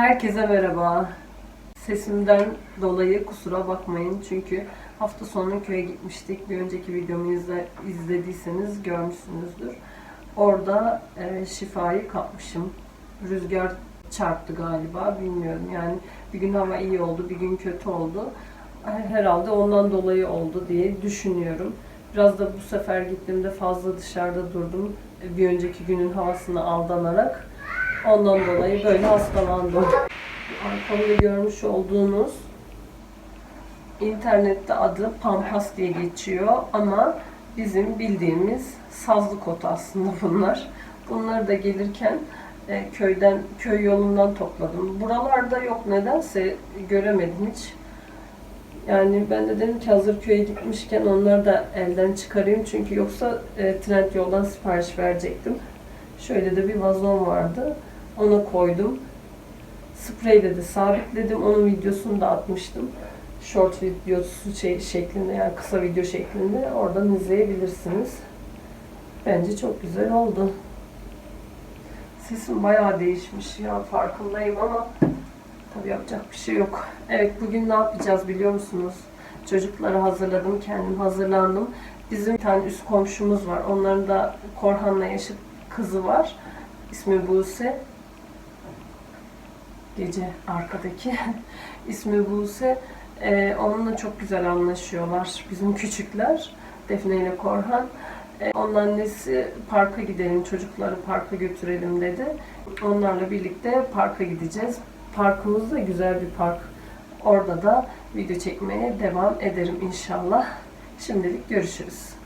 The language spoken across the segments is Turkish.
Herkese merhaba. Sesimden dolayı kusura bakmayın çünkü hafta sonu köye gitmiştik. Bir önceki videomu izle, izlediyseniz görmüşsünüzdür. Orada e, şifayı kapmışım. Rüzgar çarptı galiba bilmiyorum. Yani bir gün hava iyi oldu, bir gün kötü oldu. Herhalde ondan dolayı oldu diye düşünüyorum. Biraz da bu sefer gittiğimde fazla dışarıda durdum. Bir önceki günün havasına aldanarak. Ondan dolayı böyle hastalandım. Arkamda görmüş olduğunuz internette adı Pampas diye geçiyor ama bizim bildiğimiz sazlık otu aslında bunlar. Bunları da gelirken e, köyden köy yolundan topladım. Buralarda yok nedense göremedim hiç. Yani ben de dedim ki hazır köye gitmişken onları da elden çıkarayım çünkü yoksa e, trend yoldan sipariş verecektim. Şöyle de bir vazon vardı. Ona koydum. Spreyle de sabitledim. Onun videosunu da atmıştım. Short videosu şey, şeklinde yani kısa video şeklinde oradan izleyebilirsiniz. Bence çok güzel oldu. Sesim bayağı değişmiş ya farkındayım ama tabii yapacak bir şey yok. Evet bugün ne yapacağız biliyor musunuz? Çocukları hazırladım, kendim hazırlandım. Bizim bir tane üst komşumuz var. Onların da Korhan'la yaşıt kızı var. İsmi Buse. Gece arkadaki. İsmi Buse. Ee, onunla çok güzel anlaşıyorlar. Bizim küçükler. Defne ile Korhan. Ee, onun annesi parka gidelim, çocukları parka götürelim dedi. Onlarla birlikte parka gideceğiz. Parkımız da güzel bir park. Orada da video çekmeye devam ederim inşallah. Şimdilik görüşürüz.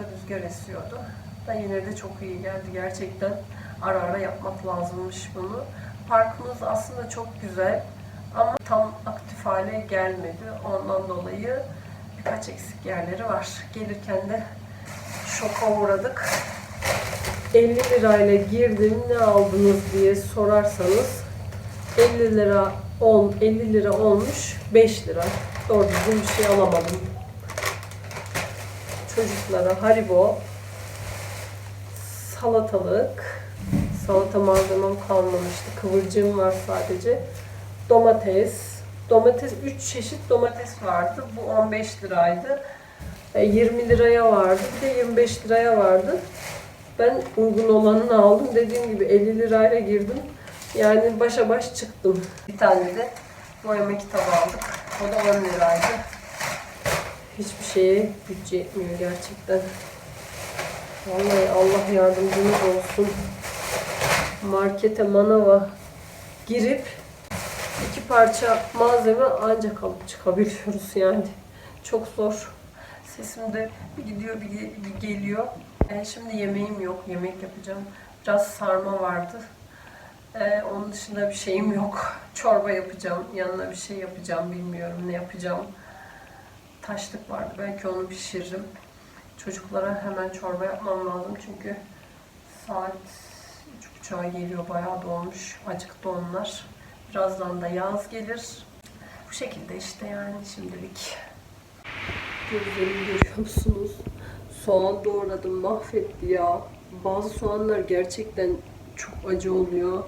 Da rüzgar esiyordu. Da yine çok iyi geldi. Gerçekten ara ara yapmak lazımmış bunu. Parkımız aslında çok güzel ama tam aktif hale gelmedi. Ondan dolayı birkaç eksik yerleri var. Gelirken de şoka uğradık. 50 lirayla girdim ne aldınız diye sorarsanız 50 lira 10 50 lira olmuş 5 lira. Doğru düzgün bir şey alamadım. Çocuklara haribo salatalık salata malzemem kalmamıştı. Kıvırcığım var sadece. Domates. Domates 3 çeşit domates vardı. Bu 15 liraydı. E, 20 liraya vardı. Bir de 25 liraya vardı. Ben uygun olanını aldım. Dediğim gibi 50 lirayla girdim. Yani başa baş çıktım. Bir tane de boyama kitabı aldık. O da 10 liraydı. Hiçbir şeye bütçe etmiyor gerçekten. Vallahi Allah yardımcımız olsun. Markete, manava girip iki parça malzeme ancak alıp çıkabiliyoruz yani. Çok zor. Sesim de bir gidiyor bir, bir geliyor. E, şimdi yemeğim yok. Yemek yapacağım. Biraz sarma vardı. Ee, onun dışında bir şeyim yok. Çorba yapacağım. Yanına bir şey yapacağım. Bilmiyorum ne yapacağım. Taşlık vardı. Belki onu pişiririm. Çocuklara hemen çorba yapmam lazım. Çünkü saat üç buçuğa geliyor. Bayağı dolmuş. Acıktı onlar. Birazdan da yaz gelir. Bu şekilde işte yani şimdilik. Gözlerimi görüyor musunuz? Soğan doğradım mahvetti ya. Bazı soğanlar gerçekten çok acı oluyor.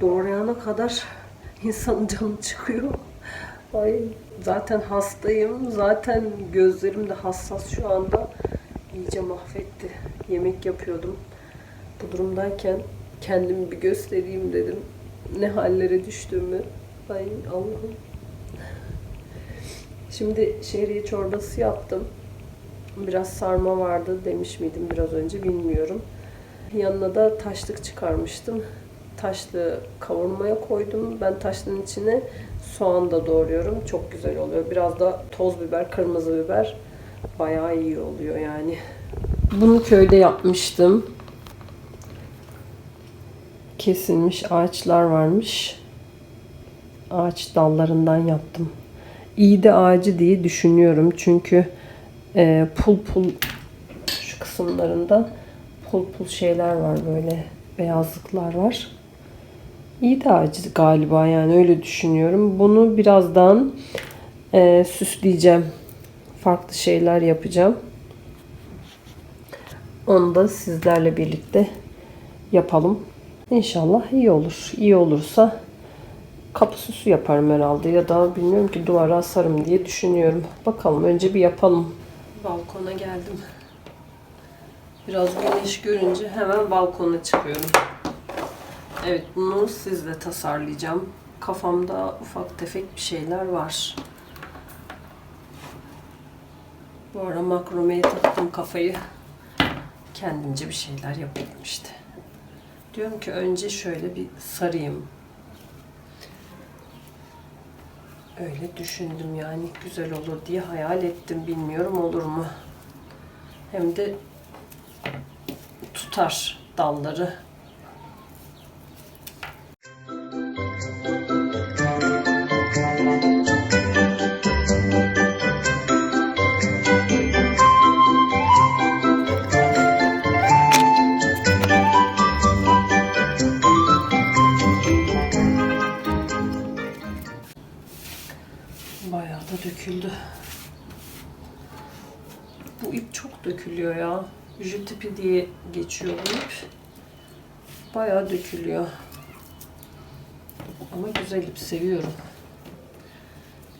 Doğrayana kadar insanın canı çıkıyor. Ay zaten hastayım. Zaten gözlerim de hassas şu anda. İyice mahvetti. Yemek yapıyordum. Bu durumdayken kendimi bir göstereyim dedim. ne hallere düştüğümü. Ay Allah'ım. Şimdi şehriye çorbası yaptım. Biraz sarma vardı demiş miydim biraz önce bilmiyorum. Yanına da taşlık çıkarmıştım. Taşlı kavurmaya koydum. Ben taşlının içine soğan da doğruyorum. Çok güzel oluyor. Biraz da toz biber, kırmızı biber bayağı iyi oluyor yani. Bunu köyde yapmıştım. Kesilmiş ağaçlar varmış. Ağaç dallarından yaptım. İyi de ağacı diye düşünüyorum. Çünkü e, pul pul şu kısımlarında pul pul şeyler var böyle beyazlıklar var. İyi de ağacı galiba yani öyle düşünüyorum. Bunu birazdan e, süsleyeceğim. Farklı şeyler yapacağım. Onu da sizlerle birlikte yapalım. İnşallah iyi olur. İyi olursa kapı süsü yaparım herhalde ya da bilmiyorum ki duvara asarım diye düşünüyorum. Bakalım önce bir yapalım. Balkona geldim. Biraz güneş görünce hemen balkona çıkıyorum. Evet bunu sizle tasarlayacağım. Kafamda ufak tefek bir şeyler var. Bu ara makromeye taktım kafayı. Kendimce bir şeyler yapayım işte. Diyorum ki önce şöyle bir sarayım. Öyle düşündüm yani güzel olur diye hayal ettim. Bilmiyorum olur mu? Hem de tutar dalları. Döküldü. Bu ip çok dökülüyor ya. Jü tipi diye geçiyor bu ip. Bayağı dökülüyor. Ama güzel ip seviyorum.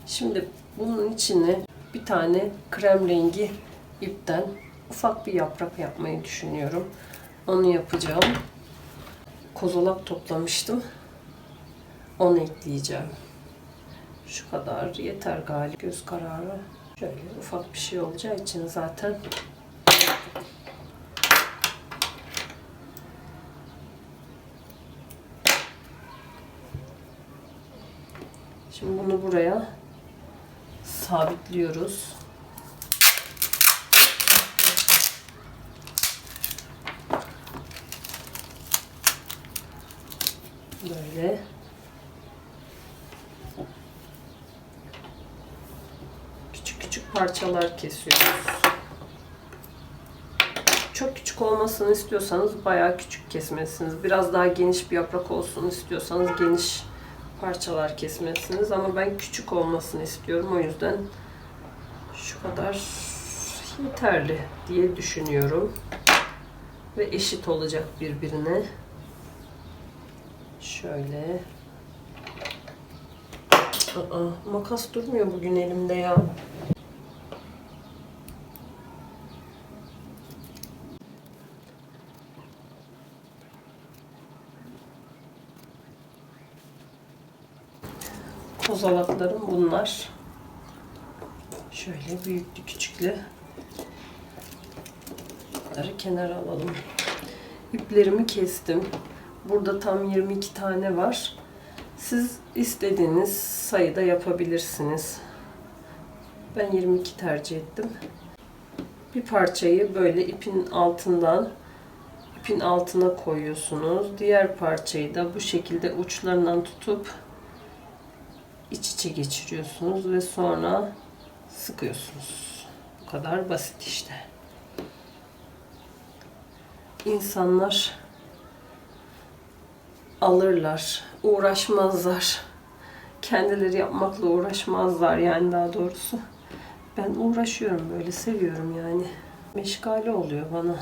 Şimdi bunun içine bir tane krem rengi ipten ufak bir yaprak yapmayı düşünüyorum. Onu yapacağım. Kozolak toplamıştım. Onu ekleyeceğim. Şu kadar yeter galiba göz kararı. Şöyle ufak bir şey olacağı için zaten Şimdi bunu buraya sabitliyoruz. Böyle. Küçük küçük parçalar kesiyoruz. Çok küçük olmasını istiyorsanız bayağı küçük kesmelisiniz. Biraz daha geniş bir yaprak olsun istiyorsanız geniş parçalar kesmelisiniz. Ama ben küçük olmasını istiyorum. O yüzden şu kadar yeterli diye düşünüyorum. Ve eşit olacak birbirine. Şöyle. Aa, makas durmuyor bugün elimde ya. Kozalaklarım bunlar. Şöyle büyüklü küçüklü. Bunları kenara alalım. İplerimi kestim. Burada tam 22 tane var. Siz istediğiniz sayıda yapabilirsiniz. Ben 22 tercih ettim. Bir parçayı böyle ipin altından ipin altına koyuyorsunuz. Diğer parçayı da bu şekilde uçlarından tutup iç içe geçiriyorsunuz ve sonra sıkıyorsunuz. Bu kadar basit işte. İnsanlar alırlar, uğraşmazlar. Kendileri yapmakla uğraşmazlar yani daha doğrusu. Ben uğraşıyorum böyle seviyorum yani. Meşgale oluyor bana.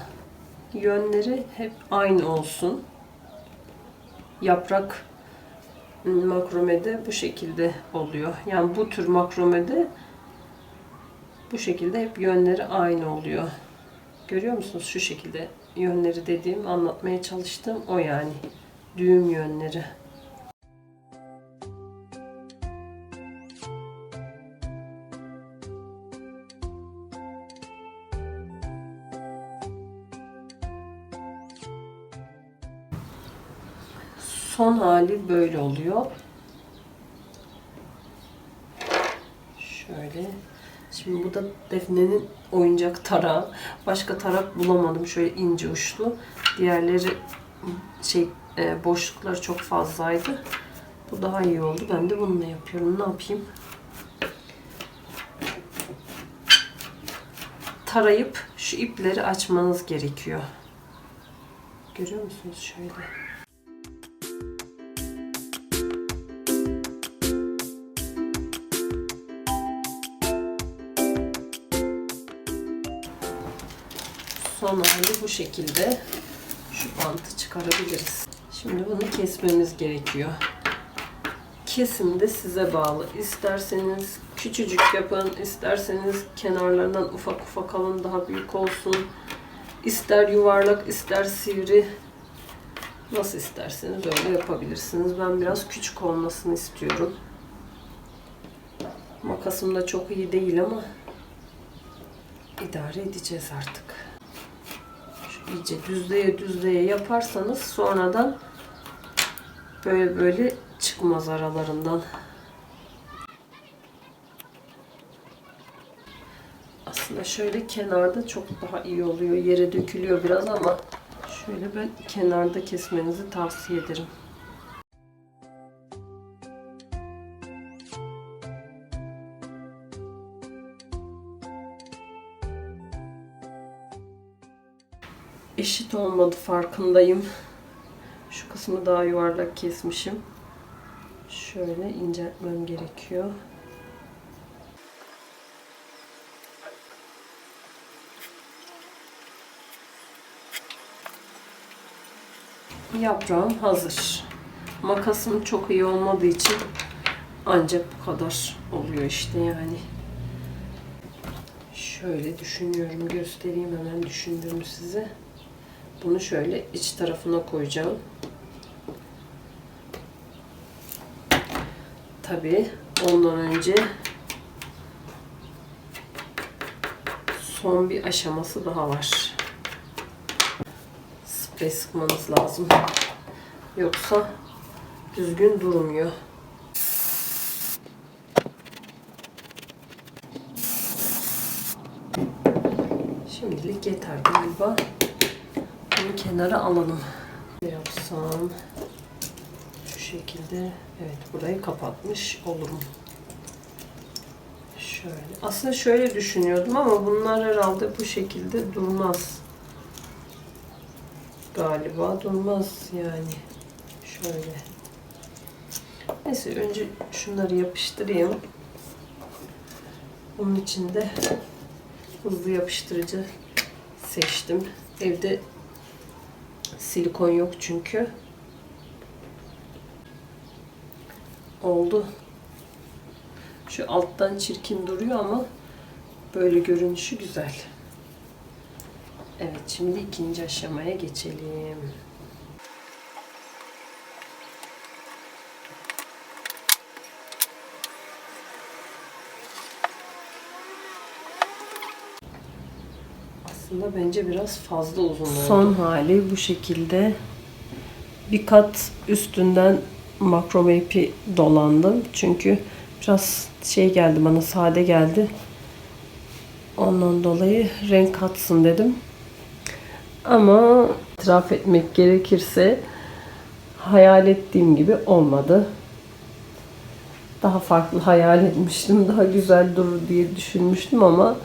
Yönleri hep aynı olsun. Yaprak makromede bu şekilde oluyor. Yani bu tür makromede bu şekilde hep yönleri aynı oluyor. Görüyor musunuz? Şu şekilde yönleri dediğim anlatmaya çalıştığım o yani. Düğüm yönleri. Hali böyle oluyor. Şöyle. Şimdi bu da Defne'nin oyuncak tarağı. Başka tarak bulamadım şöyle ince uçlu. Diğerleri şey e, boşlukları çok fazlaydı. Bu daha iyi oldu. Ben de bununla yapıyorum. Ne yapayım? Tarayıp şu ipleri açmanız gerekiyor. Görüyor musunuz şöyle? Hali bu şekilde. Şu bantı çıkarabiliriz. Şimdi bunu kesmemiz gerekiyor. Kesim de size bağlı. İsterseniz küçücük yapın, isterseniz kenarlarından ufak ufak alın daha büyük olsun. İster yuvarlak, ister sivri. Nasıl isterseniz öyle yapabilirsiniz. Ben biraz küçük olmasını istiyorum. Makasım da çok iyi değil ama idare edeceğiz artık. İyice düzleye düzleye yaparsanız sonradan böyle böyle çıkmaz aralarından. Aslında şöyle kenarda çok daha iyi oluyor. Yere dökülüyor biraz ama şöyle ben kenarda kesmenizi tavsiye ederim. Eşit olmadı farkındayım. Şu kısmı daha yuvarlak kesmişim. Şöyle inceltmem gerekiyor. Yaprağım hazır. Makasım çok iyi olmadığı için ancak bu kadar oluyor işte yani. Şöyle düşünüyorum, göstereyim hemen düşündüğümü size. Bunu şöyle iç tarafına koyacağım. Tabii ondan önce son bir aşaması daha var. Sprey sıkmanız lazım. Yoksa düzgün durmuyor. Şimdilik yeter galiba. Kenara alalım. Ne yapsam? Şu şekilde. Evet burayı kapatmış olurum. Şöyle. Aslında şöyle düşünüyordum ama bunlar herhalde bu şekilde durmaz. Galiba durmaz yani. Şöyle. Neyse önce şunları yapıştırayım. Onun için de hızlı yapıştırıcı seçtim. Evde silikon yok çünkü. Oldu. Şu alttan çirkin duruyor ama böyle görünüşü güzel. Evet şimdi ikinci aşamaya geçelim. Aslında bence biraz fazla uzun oldu. Son hali bu şekilde. Bir kat üstünden makrome ipi dolandım. Çünkü biraz şey geldi bana sade geldi. Ondan dolayı renk katsın dedim. Ama itiraf etmek gerekirse hayal ettiğim gibi olmadı. Daha farklı hayal etmiştim. Daha güzel durur diye düşünmüştüm ama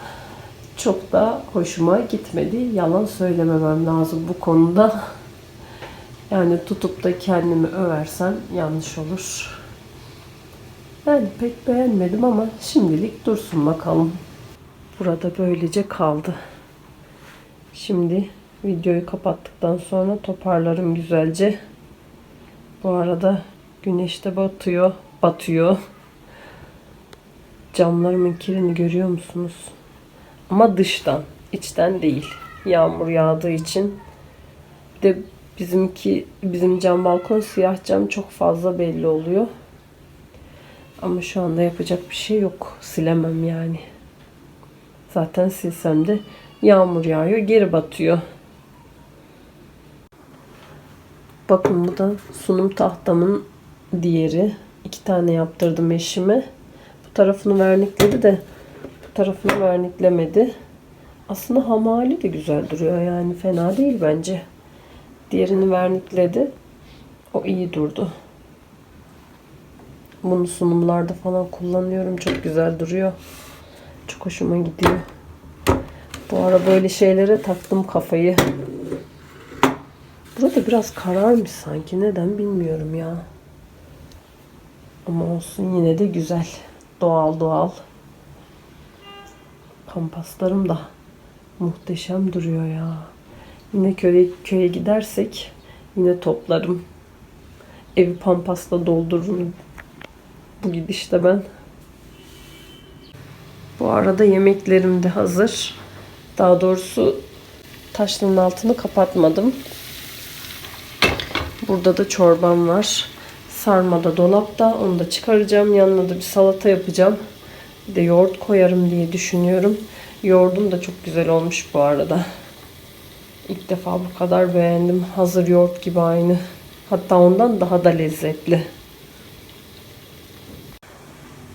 çok da hoşuma gitmedi. Yalan söylememem lazım bu konuda. Yani tutup da kendimi översem yanlış olur. Yani pek beğenmedim ama şimdilik dursun bakalım. Burada böylece kaldı. Şimdi videoyu kapattıktan sonra toparlarım güzelce. Bu arada güneş de batıyor. Batıyor. Camlarımın kirini görüyor musunuz? Ama dıştan, içten değil. Yağmur yağdığı için. Bir de bizimki bizim cam balkon siyah cam çok fazla belli oluyor. Ama şu anda yapacak bir şey yok. Silemem yani. Zaten silsem de yağmur yağıyor, geri batıyor. Bakın bu da sunum tahtamın diğeri. İki tane yaptırdım eşime. Bu tarafını vernikledi de tarafını verniklemedi. Aslında hamali de güzel duruyor yani fena değil bence. Diğerini vernikledi. O iyi durdu. Bunu sunumlarda falan kullanıyorum. Çok güzel duruyor. Çok hoşuma gidiyor. Bu ara böyle şeylere taktım kafayı. Burada biraz kararmış sanki. Neden bilmiyorum ya. Ama olsun yine de güzel. Doğal doğal. Pampaslarım da muhteşem duruyor ya. Yine köye, köye gidersek yine toplarım. Evi pampasla doldururum. Bu gidişte ben. Bu arada yemeklerim de hazır. Daha doğrusu taşların altını kapatmadım. Burada da çorbam var. Sarma da dolapta. Onu da çıkaracağım. Yanına da bir salata yapacağım. De yoğurt koyarım diye düşünüyorum. Yoğurdum da çok güzel olmuş bu arada. İlk defa bu kadar beğendim. Hazır yoğurt gibi aynı. Hatta ondan daha da lezzetli.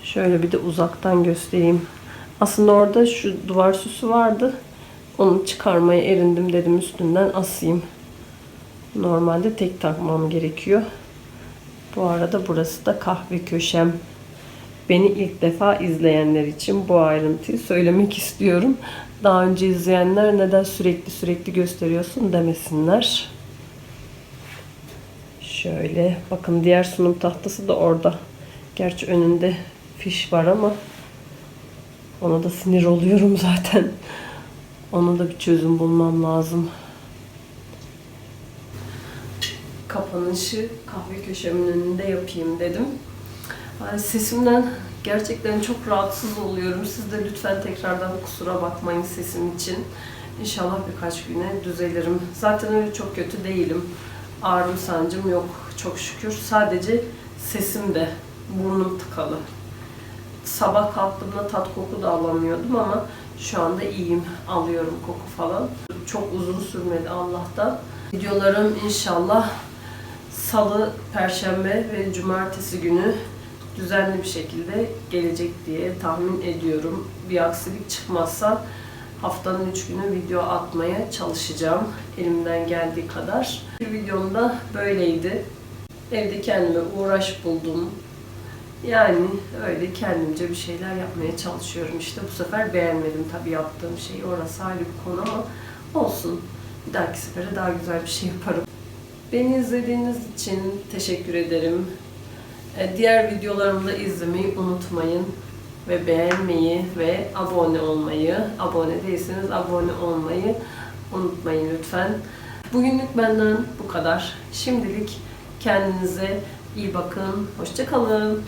Şöyle bir de uzaktan göstereyim. Aslında orada şu duvar süsü vardı. Onu çıkarmaya erindim dedim üstünden asayım. Normalde tek takmam gerekiyor. Bu arada burası da kahve köşem. Beni ilk defa izleyenler için bu ayrıntıyı söylemek istiyorum. Daha önce izleyenler neden sürekli sürekli gösteriyorsun demesinler. Şöyle bakın diğer sunum tahtası da orada. Gerçi önünde fiş var ama ona da sinir oluyorum zaten. Ona da bir çözüm bulmam lazım. Kapanışı kahve köşemin önünde yapayım dedim. Sesimden gerçekten çok rahatsız oluyorum. Siz de lütfen tekrardan kusura bakmayın sesim için. İnşallah birkaç güne düzelirim. Zaten öyle çok kötü değilim. Ağrım sancım yok çok şükür. Sadece sesim de burnum tıkalı. Sabah kalktığımda tat koku da alamıyordum ama şu anda iyiyim. Alıyorum koku falan. Çok uzun sürmedi Allah'tan. Videolarım inşallah salı, perşembe ve cumartesi günü düzenli bir şekilde gelecek diye tahmin ediyorum. Bir aksilik çıkmazsa haftanın 3 günü video atmaya çalışacağım elimden geldiği kadar. Bir videom da böyleydi. Evde kendime uğraş buldum. Yani öyle kendimce bir şeyler yapmaya çalışıyorum işte. Bu sefer beğenmedim tabii yaptığım şeyi. Orası ayrı bir konu ama olsun. Bir dahaki sefere daha güzel bir şey yaparım. Beni izlediğiniz için teşekkür ederim. E, Diğer videolarımı da izlemeyi unutmayın. Ve beğenmeyi ve abone olmayı, abone değilseniz abone olmayı unutmayın lütfen. Bugünlük benden bu kadar. Şimdilik kendinize iyi bakın. Hoşçakalın.